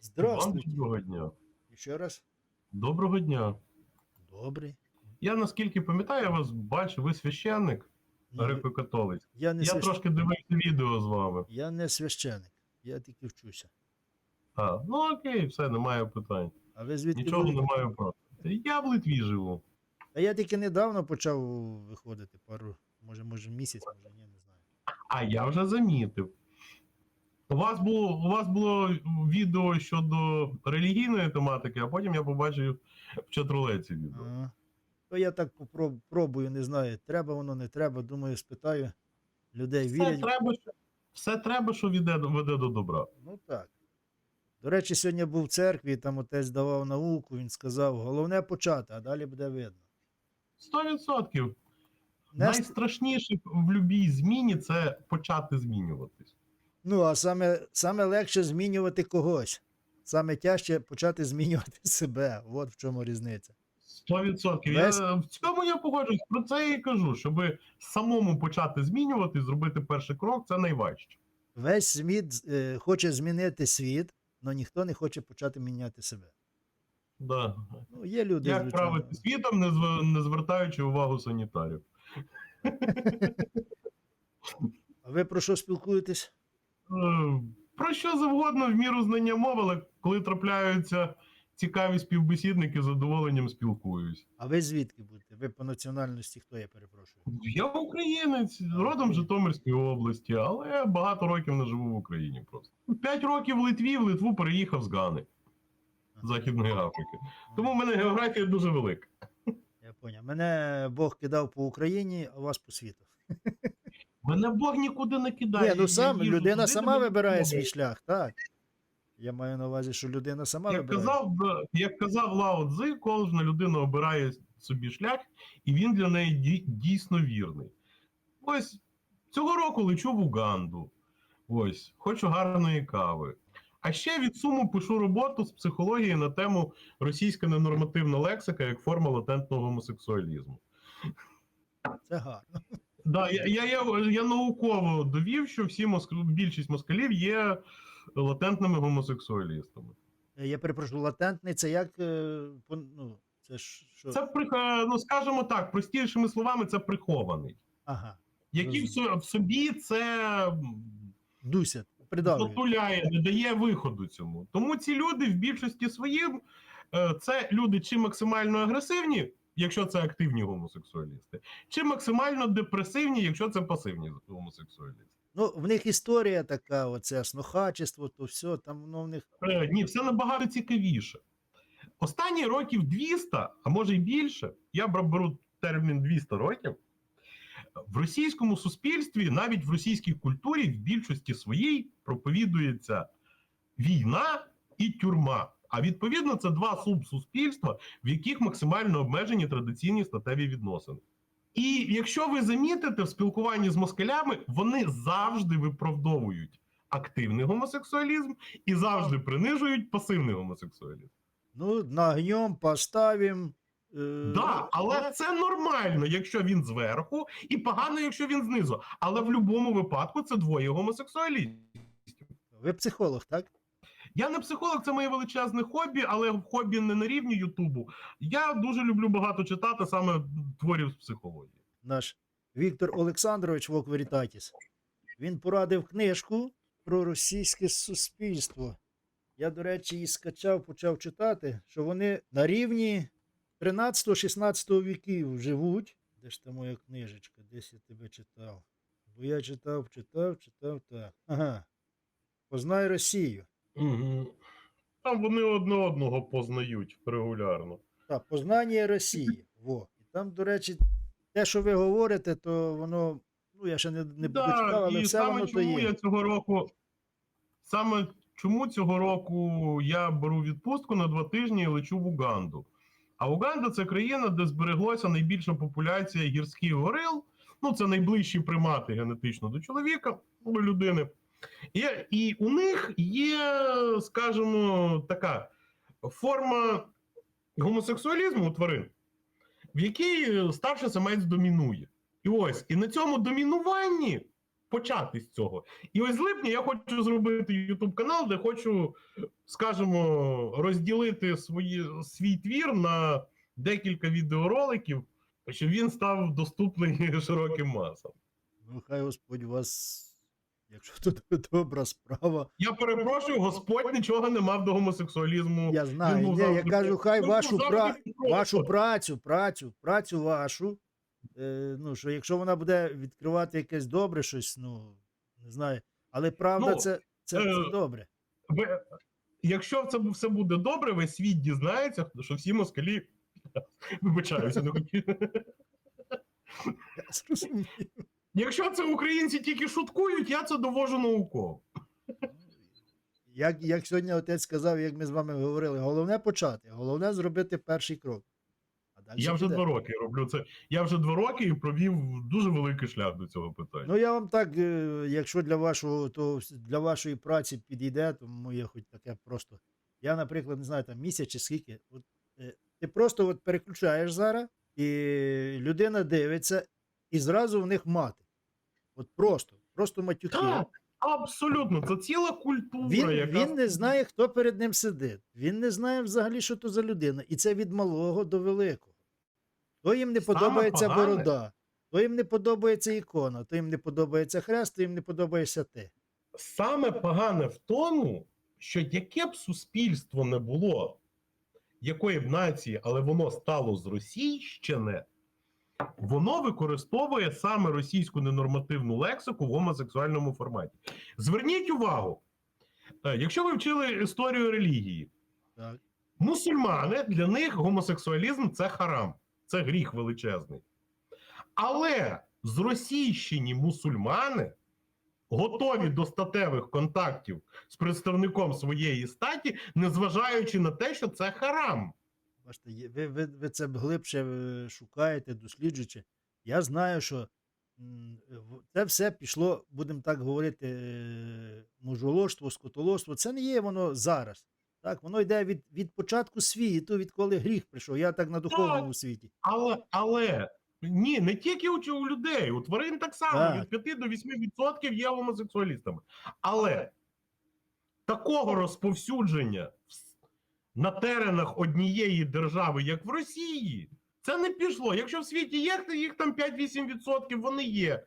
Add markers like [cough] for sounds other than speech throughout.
Здравствуйте. Доброго дня. Ще раз. Доброго дня. Добрий. Я наскільки пам'ятаю, я вас бачу, ви священник греко-католицький. я, не Я свящ... трошки дивився відео з вами. я не священик, я тільки вчуся. А, ну окей, все, немає питань. А ви звідки? Нічого були? не маю проти. Я в Литві живу. А я тільки недавно почав виходити, пару, може, може, місяць, може, ні, не знаю. А я вже замітив. У вас було, у вас було відео щодо релігійної тематики, а потім я побачив в чатрулеці відео. Ага. То я так пробую, не знаю, треба воно, не треба. Думаю, спитаю. Людей Все вірять. треба, що- все треба, що веде, веде до добра. Ну так. До речі, сьогодні був в церкві, там отець давав науку, він сказав, головне почати, а далі буде видно. Сто відсотків. Найстрашніше в будь-якій зміні це почати змінюватись. Ну, а саме, саме легше змінювати когось. Саме тяжче почати змінювати [laughs] себе. От в чому різниця. Сто відсотків. Весь- Я в цьому я погоджуюсь. Про це я і кажу, щоб самому почати змінювати, зробити перший крок, це найважче. Весь світ е, хоче змінити світ, але ніхто не хоче почати міняти себе. Да. Ну, є люди, Як звичайно. правити світом, не, зв... не звертаючи увагу санітарів. [laughs] А ви про що спілкуєтесь? Про що завгодно в міру знання мови, але коли трапляються цікаві співбесідники, з задоволенням спілкуюсь. А ви звідки будете? Ви по національності хто я перепрошую? Я українець, родом з Житомирської області, але я багато років не живу в Україні просто. П'ять років в Литві, в Литву переїхав з Гани, Західної Африки. Тому в мене географія дуже велика. Я поняв. Мене Бог кидав по Україні, а вас по світу. Мене Бог нікуди не кидає. Ні, ну сам їжджу людина туди, сама вибирає свій шлях, так. Я маю на увазі, що людина сама Як вибирає. казав, як казав Лао Цзи, кожна людина обирає собі шлях, і він для неї дійсно вірний. Ось цього року лечу в Уганду. Ось, хочу гарної кави. А ще від суму пишу роботу з психології на тему російська ненормативна лексика як форма латентного гомосексуалізму. Це гарно. Да, я, я, я, я науково довів, що всі моск... більшість москалів є латентними гомосексуалістами. Е, Я перепрошую, латентний це як. е, Ну, це що? Це ну скажімо так, простішими словами, це прихований, Ага. який в собі це Дуся, затуляє, не дає виходу цьому. Тому ці люди в більшості своїм е, це люди чи максимально агресивні, якщо це активні гомосексуалісти, чи максимально депресивні, якщо це пасивні гомосексуалісти. Ну, в них історія така, оце снохачество, то все, там воно в них. Е, Ні, все набагато цікавіше. Останні років 200, а може й більше, я беру термін 200 років. В російському суспільстві, навіть в російській культурі, в більшості своїй проповідується війна і тюрма. А відповідно, це два субсуспільства, в яких максимально обмежені традиційні статеві відносини. І якщо ви замітите в спілкуванні з москалями, вони завжди виправдовують активний гомосексуалізм і завжди принижують пасивний гомосексуалізм. Ну, нагнем, поставим. Е, Да, але це нормально, якщо він зверху, і погано, якщо він знизу. Але в будь-якому випадку це двоє гомосексуалістів. Ви психолог, так? Я не психолог, це моє величезне хобі, але хобі не на рівні Ютубу. Я дуже люблю багато читати саме творів з психології. Наш Віктор Олександрович Вок Верітатіс. Він порадив книжку про російське суспільство. Я, до речі, її скачав, почав читати, що вони на рівні 13-16 віків живуть. Де ж та моя книжечка? Десь я тебе читав. Бо я читав, читав, читав так. Ага. Познай Росію. Угу. Там вони одне одного познають регулярно. Так, познання Росії. Во. І там, до речі, те, що ви говорите, то воно, ну я ще не, не Да, дочитав, але і все саме воно то чому є. я цього року. Саме чому цього року я беру відпустку на два тижні і лечу в Уганду. А Уганда це країна, де збереглося найбільша популяція гірських горил. Ну, це найближчі примати генетично до чоловіка, до людини. І, і у них є, скажімо, така форма гомосексуалізму у тварин, в якій старший самець домінує. І ось, і на цьому домінуванні почати з цього. І ось з липня я хочу зробити YouTube канал, де хочу, скажімо, розділити свої, свій твір на декілька відеороликів, щоб він став доступний [laughs] широким масам. Ну, хай Господь вас, якщо тут [laughs] добра справа. Я перепрошую, Господь нічого не мав до гомосексуалізму. Я знаю, ні, я кажу, хай він вашу, пра... вашу працю, працю, працю вашу. Е, ну, що якщо вона буде відкривати якесь добре щось, ну, не знаю. Але правда, Ну, це, це, це е, добре. Ви- Якщо це все буде добре, весь світ дізнається, що всі москалі. [laughs] Вибачаюся, не хотів. Я зрозумів. Якщо це українці тільки шуткують, я це довожу науково. Як, як сьогодні отець сказав, як ми з вами говорили, головне почати, головне зробити перший крок. А далі Я вже буде. два роки роблю це. Я вже два роки і провів дуже великий шлях до цього питання. Ну, я вам так, е, якщо для вашого, то для вашої праці підійде, то моє хоч таке просто. Я, наприклад, не знаю, там місяць чи скільки. От, е, ти просто от переключаєш зараз, і людина дивиться, і зразу в них мати. От просто, просто матюки. Так, абсолютно, це ціла культура, Він, яка він не знає, хто перед ним сидить. Він не знає взагалі, що то за людина. І це від малого до великого. То їм не Саме подобається погане- борода, то їм не подобається ікона, то їм не подобається хрест, то їм не подобається те. саме погане в тому, що яке б суспільство не було, якої б нації, але воно стало з Російщини, воно використовує саме російську ненормативну лексику в гомосексуальному форматі. Зверніть увагу, е, якщо ви вчили історію релігії, Так. мусульмани для них гомосексуалізм це харам, це гріх величезний. Але зросійщені мусульмани готові до статевих контактів з представником своєї статі, незважаючи на те, що це харам. Бачите, є- ви, ви, ви це глибше е, шукаєте, досліджуючи. Я знаю, що це все пішло, будемо так говорити, е, мужоложство, скотоложство. Це не є воно зараз. Так, воно йде від, від початку світу, відколи гріх прийшов. Я так на духовному світі. Але, але ні, не тільки у, людей, у тварин так само Так. від 5 до 8% є гомосексуалістами. Але такого розповсюдження на теренах однієї держави, як в Росії, це не пішло. Якщо в світі є, то їх там 5-8%, вони є.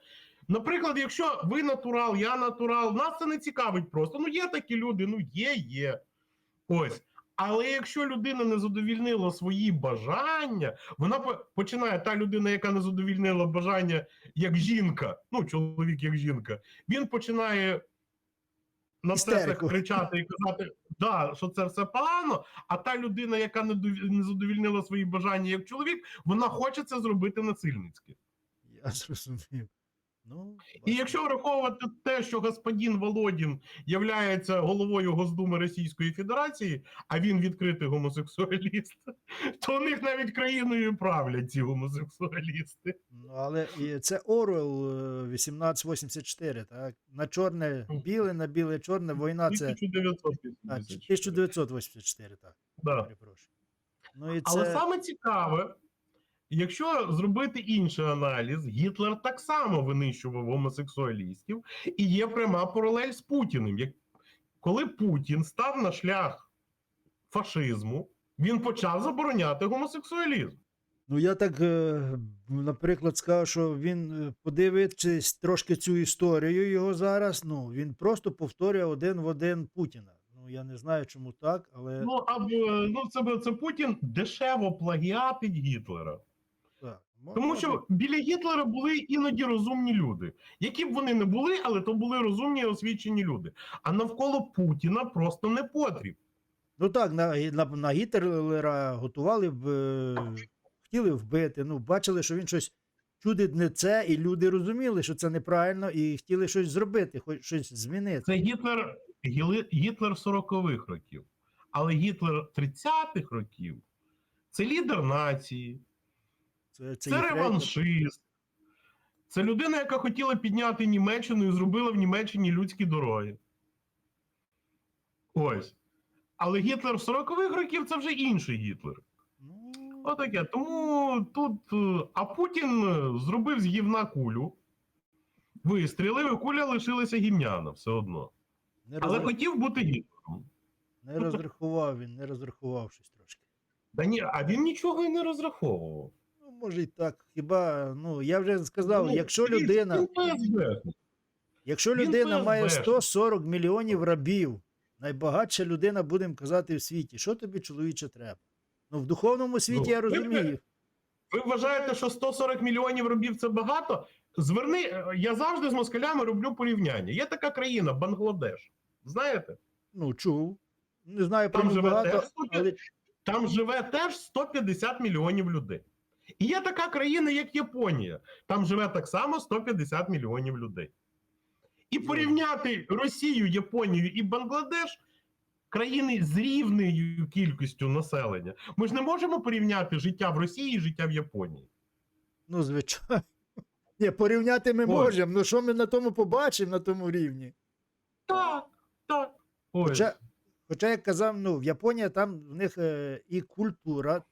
Наприклад, якщо ви натурал, я натурал, нас це не цікавить просто. Ну, є такі люди, ну є, є. Ось. Але якщо людина не задовільнила свої бажання, вона починає та людина, яка не задовільнила бажання як жінка, ну чоловік як жінка, він починає на це кричати і казати, да, що це все погано. А та людина, яка не не задовільнила свої бажання як чоловік, вона хоче це зробити насильницьки. Я зрозумів. Ну, І якщо враховувати те, що господин Володін являється головою Госдуми Російської Федерації, а він відкритий гомосексуаліст, то у них навіть країною правлять ці гомосексуалісти. Ну, але і це Орвел е, 1884, так? На чорне біле, на біле чорне, війна це. А, 1984. 1984, так. Да. Перепрошую. Ну і це. Але саме цікаве, якщо зробити інший аналіз, Гітлер так само винищував гомосексуалістів, і є пряма паралель з Путіним. Як коли Путін став на шлях фашизму, він почав забороняти гомосексуалізм. Ну, я так, е, наприклад, скажу, що він е, подивитись трошки цю історію його зараз. Ну, він просто повторює один в один Путіна. Ну, я не знаю, чому так, але Ну або ну це, це Путін дешево плагіатить Гітлера. Тому що біля Гітлера були іноді розумні люди, які б вони не були, але то були розумні і освічені люди. А навколо Путіна просто не потріб. Ну так, на, на, на Гітлера готували б, е, хотіли вбити. Ну, бачили, що він щось чудить не це, і люди розуміли, що це неправильно, і хотіли щось зробити, хоч щось змінити. Це Гітлер, Гітлер 40-х років. Але Гітлер 30-х років це лідер нації, Це, це, рейтинг. реваншист. Це людина, яка хотіла підняти Німеччину і зробила в Німеччині людські дороги. Ось. Але Гітлер 40-х років це вже інший Гітлер. Ну, Отаке. Тому тут. е, А Путін зробив з гівна кулю вистрілив, і куля лишилася гімняна все одно. Не, Але розрах- хотів бути Гітлером. не розрахував він, не розрахував щось трошки. Та ні, а він нічого і не розраховував. Може і так. Хіба, ну, я вже сказав, Ну, якщо людина, якщо людина має 140 мільйонів рабів, найбагатша людина, будемо казати, в світі, що тобі, чоловіче, треба? Ну, в духовному світі Ну, я розумію. Ви вважаєте, що 140 мільйонів робів це багато? Зверни, е, я завжди з москалями роблю порівняння. Є така країна Бангладеш. Знаєте? Ну, чув. Не знаю Там живе багато, теж але Там живе теж 150 мільйонів людей. І є така країна, як Японія. Там живе так само 150 мільйонів людей. І порівняти Росію, Японію і Бангладеш країни з рівною кількістю населення. Ми ж не можемо порівняти життя в Росії і життя в Японії. ну, звичайно. Ні, порівняти ми Ось. можемо. Ну, що ми на тому побачимо на тому рівні? Так, так. Ось. Хоча, хоча як казав, ну, в Японії там в них е, і культура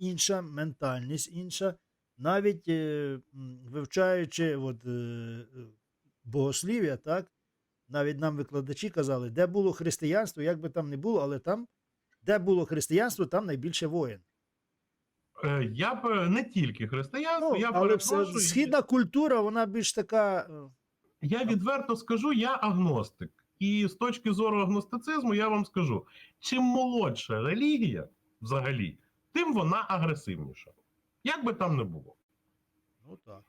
інша, ментальність інша, навіть е, вивчаючи от, е, е, богослів'я, так, навіть нам викладачі казали, де було християнство, як би там не було, але там, де було християнство, там найбільше воїн. Я б не тільки християнство, Ну, я але все, перепрошую. східна культура, вона більш така. Я відверто скажу, я агностик. І з точки зору агностицизму я вам скажу: чим молодша релігія взагалі, тим вона агресивніша. Як би там не було. Ну так.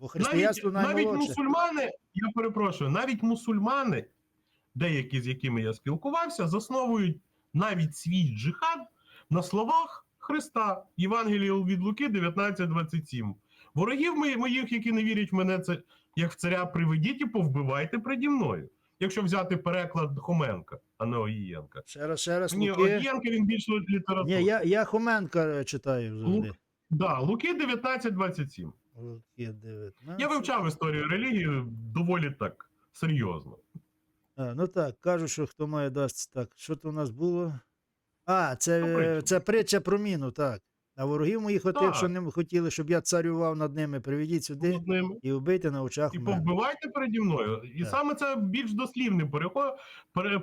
Бо Навіть, християнство навіть наймолодше. мусульмани, я перепрошую, навіть мусульмани, деякі з якими я спілкувався, засновують навіть свій джихад на словах Христа, Євангелія від Луки 19.27. Ворогів мої- моїх, які не вірять в мене, це як в царя приведіть і повбивайте преді мною. Якщо взяти переклад Хоменка, а не Огієнка. Ще раз, ще раз, Ні, Луки. Огієнка він більш літературний. Ні, я, я Хоменка е, читаю завжди. Да, Луки 19.27. Луки 19. Я вивчав історію релігії доволі так серйозно. А, ну так, кажуть, що хто має дасть так. Що то у нас було? А, це, Ну, притча. це притча про міну, так. А ворогів моїх отих, що не хотіли, щоб я царював над ними, приведіть сюди Над і вбийте на очах І мене. повбивайте переді мною. І Так. саме це більш дослівний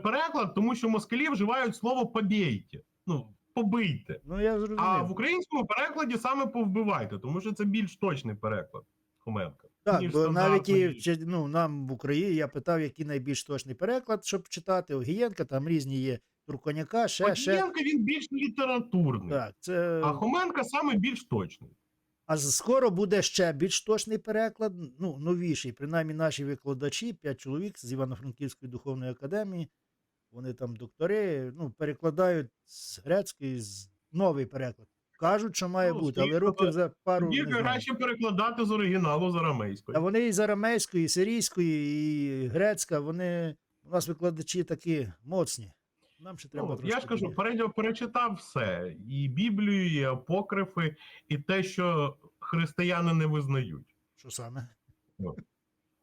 переклад, тому що москалі вживають слово побійте. Ну, побийте. Ну, я зрозумів. А в українському перекладі саме повбивайте, тому що це більш точний переклад Хоменка. Так, ніж бо навіть і ну, нам в Україні я питав, який найбільш точний переклад, щоб читати. Огієнка, там різні є Турконяка, ще, ще. Огієнко, він більш літературний, Так, це... а Хоменка саме більш точний. А скоро буде ще більш точний переклад, ну, новіший. Принаймні наші викладачі, п'ять чоловік з Івано-Франківської духовної академії, вони там доктори, ну, перекладають з грецької з новий переклад. Кажуть, що має Ну, бути, але років за пару. Не краще перекладати з оригіналу з арамейської. Та вони і з арамейської, і сирійської, і грецька, вони у нас викладачі такі моцні. Нам ще треба Ну, я ж кажу, тоді. пере- перечитав все: і Біблію, і апокрифи, і те, що християни не визнають. Що саме?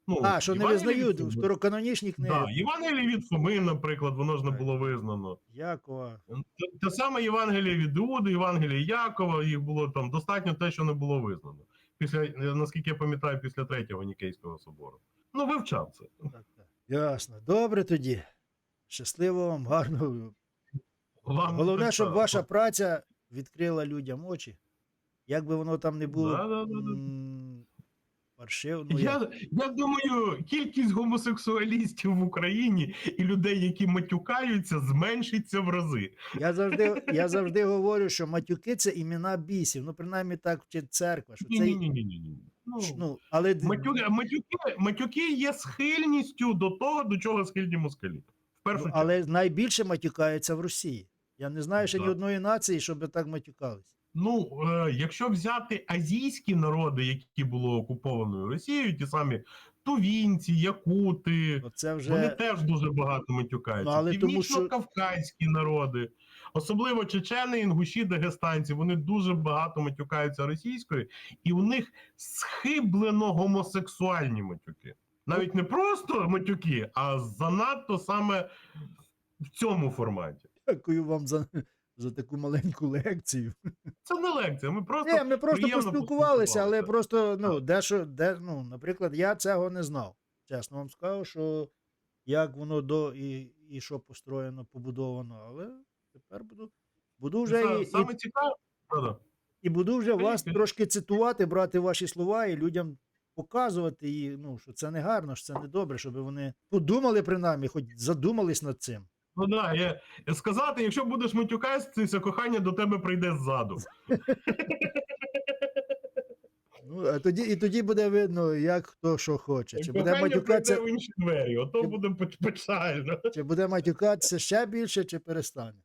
Ну, А, що не визнають від Фоми. второканонічні книги. Да, Євангеліє від Фоми, наприклад, воно ж не було визнано. Якова. Те, те саме Євангеліє від Іуди, Євангеліє Якова, їх було там достатньо те, що не було визнано. Після, наскільки я пам'ятаю, після третього Нікейського собору. Ну, вивчав це. Так, так. Ясно. Добре тоді. Щасливо вам, гарно. Вам Головне, щоб ваша праця відкрила людям очі. Як би воно там не було Да-да-да-да. м, паршиво. Ну, як? Я, я думаю, кількість гомосексуалістів в Україні і людей, які матюкаються, зменшиться в рази. Я, завжди, [laughs] я завжди говорю, що матюки це імена бісів. Ну, принаймні так вчить церква. Що це, ні, ні, ні, ні, ні. Ну, ну, але матюки, матюки, матюки є схильністю до того, до чого схильні москалі. Першу ну, чергу. але найбільше матюкаються в Росії. Я не знаю ще ні Да. одної нації, щоб так матюкались. Ну, е, якщо взяти азійські народи, які були окупованою Росією, ті самі тувінці, якути, Оце вже вони теж дуже багато матюкаються. Ну, тому що- народи, особливо чечени, інгуші, дагестанці, вони дуже багато матюкаються російською, і у них схиблено гомосексуальні матюки. Навіть не просто матюки, а занадто саме в цьому форматі. дякую вам за, за таку маленьку лекцію. це не лекція. Ми просто Ні, ми просто поспілкувалися, але просто, ну, дещо, де, ну, наприклад, я цього не знав. Чесно вам скажу, що як воно до і, і що построєно, побудовано, але тепер буду, буду вже і, і, саме цікаве. Правда. і буду вже вас трошки цитувати, брати ваші слова і людям показувати, і, ну, що це не гарно, що це не добре, щоб вони подумали принаймні, хоч задумались над цим. Ну да, я, я сказати, якщо будеш матюкатися, кохання до тебе прийде ззаду. Ну, а тоді, і тоді буде видно, як хто що хоче. Чи буде матюкатися, в інші двері, ото буде печально. чи буде матюкатися ще більше, чи перестане.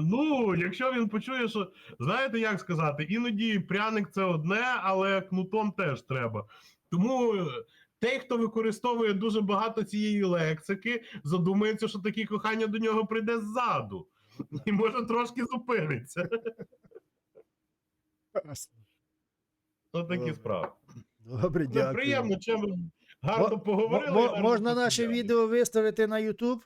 Ну, якщо він почує, що знаєте, як сказати, іноді пряник це одне, але кнутом теж треба. Тому е, той, хто використовує дуже багато цієї лексики, задумається, що таке кохання до нього прийде ззаду. І може трошки зупиниться. [laughs] Ось такі справи. Добре, Ну, дякую. приємно, чим гарно поговорили. мо- можна наше відео виставити на YouTube?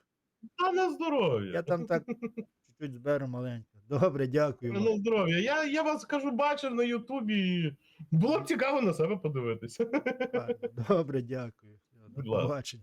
Та на здоров'я. Я там так [laughs] чуть-чуть зберу маленько. [laughs] Добре, дякую. Ну, здоров'я. Я, я вас кажу, бачив на Ютубі. і Було б цікаво на себе подивитися. Добре, дякую. До побачення.